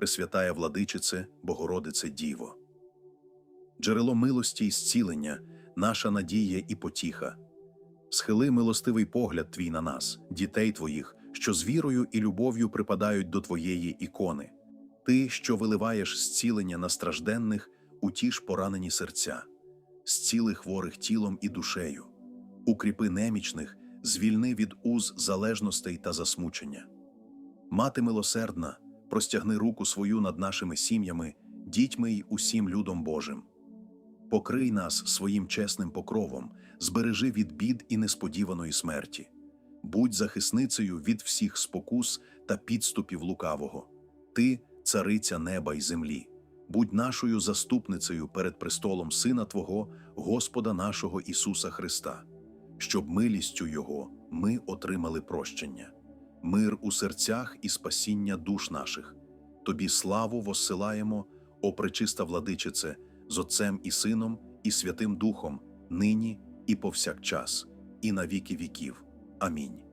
Пресвятая владичице, Богородице Діво. Джерело милості і зцілення, наша надія і потіха. Схили милостивий погляд твій на нас, дітей твоїх, що з вірою і любов'ю припадають до твоєї ікони. Ти, що виливаєш зцілення на стражденних, утіш поранені серця, зціли хворих тілом і душею, укріпи немічних, звільни від уз залежностей та засмучення. Мати милосердна, простягни руку свою над нашими сім'ями, дітьми й усім людом Божим. Покрий нас своїм чесним покровом, збережи від бід і несподіваної смерті. Будь захисницею від всіх спокус та підступів лукавого. Ти, цариця неба й землі, будь нашою заступницею перед престолом Сина Твого, Господа нашого Ісуса Христа, щоб милістю Його ми отримали прощення, мир у серцях і спасіння душ наших. Тобі славу воссилаємо, о пречиста владичице, з Отцем і Сином, і Святим Духом, нині і повсякчас, і на віки віків. Амінь.